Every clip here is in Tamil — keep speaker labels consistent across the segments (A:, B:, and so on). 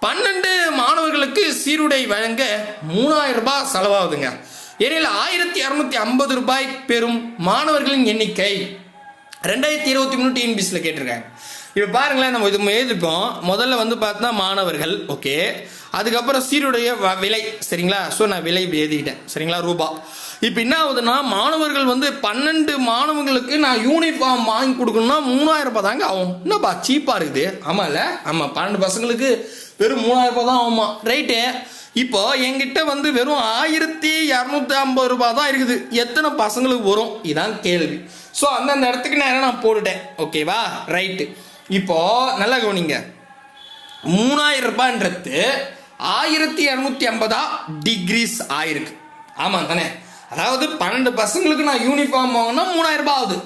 A: பன்னெண்டு மாணவர்களுக்கு சீருடை வழங்க மூணாயிரம் ரூபாய் செலவாகுதுங்க. ஏனில் ஆயிரத்தி இரநூத்தி ஐம்பது ரூபாய் பெறும் மாணவர்களின் எண்ணிக்கை. ரெண்டாயிரத்தி இருபத்தி மூணு டிஎன்பிசியில் கேட்டிருக்காங்க இப்போ பாருங்களேன் நம்ம இது எழுதிப்போம் முதல்ல வந்து பார்த்தா மாணவர்கள் ஓகே அதுக்கப்புறம் சீருடைய வ- விலை சரிங்களா? ஸோ நான் விலை இப்படி எழுதிக்கிட்டேன். சரிங்களா? ரூபா. இப்போ என்ன ஆகுதுன்னா மாணவர்கள் வந்து பன்னெண்டு மாணவர்களுக்கு நான் யூனிஃபார்ம் வாங்கி கொடுக்கணும்னா மூணாயிரம் ரூபாய் தாங்க ஆகும். என்னப்பா சீப்பாக இருக்குது. ஆமாம்ல ஆமாம் பன்னெண்டு பசங்களுக்கு வெறும் மூணாயிரம் ரூபாய் தான் ஆகுமா? ரைட்டு இப்போ என்கிட்ட வந்து வெறும் ஆயிரத்தி இரநூத்தி ஐம்பது ரூபாய் தான் இருக்குது. எத்தனை பசங்களுக்கு வரும்? இதான் கேள்வி. ஸோ அந்தந்த இடத்துக்கு நேரம் நான் போட்டுட்டேன். ஓகேவா ரைட்டு இப்போ நல்லா கவனிங்க. மூணாயிரம் ரூபான்றது ஆயிரத்தி இரநூத்தி ஐம்பதா டிகிரிஸ் ஆயிருக்கு. ஆமாம் தானே? அதாவது பன்னெண்டு பசங்களுக்கு நான் யூனிஃபார்ம் வாங்கினா மூணாயிரம் ரூபாய் ஆகுது.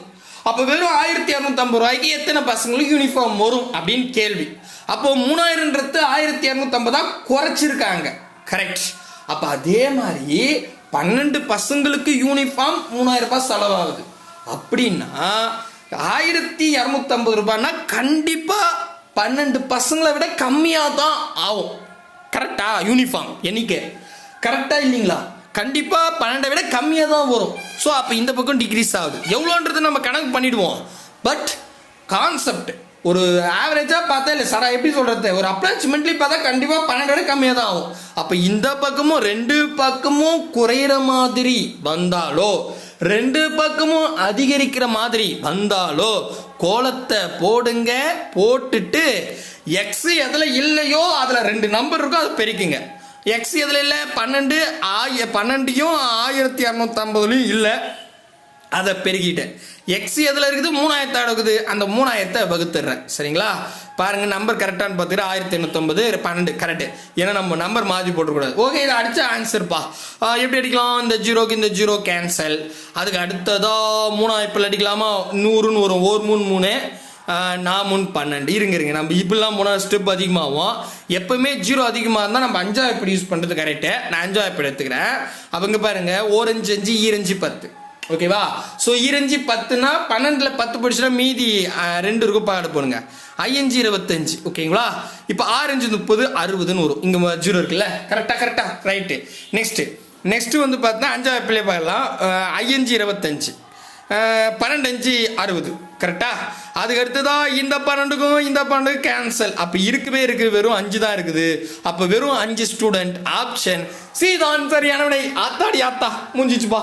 A: அப்போ வெறும் ஆயிரத்தி இரநூத்தம்பது ரூபாய்க்கு எத்தனை பசங்களுக்கு யூனிஃபார்ம் வரும் அப்படின்னு கேள்வி. அப்போ மூணாயிரன்றது ஆயிரத்தி இரநூத்தம்பதா குறைச்சிருக்காங்க. கரெக்ட் அப்போ அதே மாதிரி பன்னெண்டு பசங்களுக்கு யூனிஃபார்ம் மூணாயிரம் ரூபாய் செலவாகுது. அப்படின்னா ஆயிரத்தி இரநூத்தம்பது ரூபாய்னா கண்டிப்பாக பன்னெண்டு பசங்களை விட கம்மியாக தான் ஆகும். கரெக்டாக யூனிஃபார்ம் எண்ணிக்கை கரெக்டாக இல்லைங்களா? கண்டிப்பாக பன்னெண்டை விட கம்மியாக தான் வரும். ஸோ அப்போ இந்த பக்கம் டிக்ரீஸ் ஆகுது. எவ்வளோன்றது நம்ம கணக்கு பண்ணிவிடுவோம் பட் கான்செப்ட் ஒரு ஆவரேஜாக பார்த்தா இல்லை சார் எப்படி சொல்கிறது ஒரு அப்ராக்சிமேட்லி பார்த்தா கண்டிப்பாக பன்னெண்டு விட கம்மியாக தான் ஆகும். அப்போ இந்த பக்கமும் ரெண்டு பக்கமும் குறையிற மாதிரி வந்தாலோ ரெண்டு பக்கமும் அதிகரிக்கிற மாதிரி வந்தாலோ கோலத்தை போடுங்க போட்டுட்டு எக்ஸ் எதில் இல்லையோ அதில் ரெண்டு நம்பர் இருக்கோ அதை பெருக்குங்க. எக்ஸ் எதில் இல்லை? பன்னெண்டு. ஆய பன்னெண்டையும் ஆயிரத்தி இரநூத்தம்பதுலையும் இல்லை. அதை பெருக்கிட்டேன் எக்ஸ் எதில் இருக்குது? மூணாயிரத்தை இருக்குது அந்த மூணாயிரத்தை வகுத்துடுறேன். சரிங்களா? பாருங்க நம்பர் கரெக்டானு பார்த்துக்கிட்டு ஆயிரத்தி எண்ணூத்தொம்பது பன்னெண்டு கரெக்டு ஏன்னா நம்ம நம்பர் மாற்றி போட்டுக்கூடாது. ஓகே இதை அடித்த ஆன்சர்ப்பா எப்படி அடிக்கலாம்? இந்த ஜீரோக்கு இந்த ஜீரோ கேன்சல் அதுக்கு அடுத்ததா மூணாயிரப்பில் அடிக்கலாமா? நூறுன்னு வரும் ஒரு மூணு மூணு. நான் முன் பன்னெண்டு. இருங்க இருங்க. நம்ம இப்படிலாம் போனால் ஸ்டெப் அதிகமாகும். எப்பவுமே ஜீரோ அதிகமாக இருந்தால் நம்ம அஞ்சாவது எப்படி யூஸ் பண்ணுறது கரெக்டு நான் அஞ்சாவது எப்படி எடுத்துக்கிறேன். அவங்க பாருங்கள் ஓரஞ்சு அஞ்சு e ஈரஞ்சு பத்து. ஓகேவா ஸோ ஈரஞ்சு பத்துனா பன்னெண்டில் பத்து படிச்சுனா மீதி ரெண்டு இருக்கும். பாடு போடுங்க. ஐயஞ்சு இருபத்தஞ்சு. ஓகேங்களா இப்போ ஆரஞ்சு முப்பது அறுபதுன்னு வரும். இங்கே ஜீரோ இருக்குல்ல? கரெக்டாக கரெக்டாக ரைட்டு நெக்ஸ்ட்டு நெக்ஸ்ட்டு வந்து பார்த்தோன்னா அஞ்சாவது பிள்ளை பார்க்கலாம் ஆஹ், ஐயஞ்சு இருபத்தஞ்சு. பன்னெண்டு அஞ்சு அறுபது. கரெக்டா அதுக்கு அடுத்ததான் இந்த பன்னெண்டுக்கும் இந்த பன்னெண்டுக்கும் கேன்சல் அப்போ இருக்கவே இருக்கு வெறும் அஞ்சு தான் இருக்குது. அப்போ வெறும் அஞ்சு ஸ்டூடெண்ட் ஆப்ஷன் சி தான் சரியான விடை. ஆத்தாடி ஆத்தா. முடிஞ்சிச்சுப்பா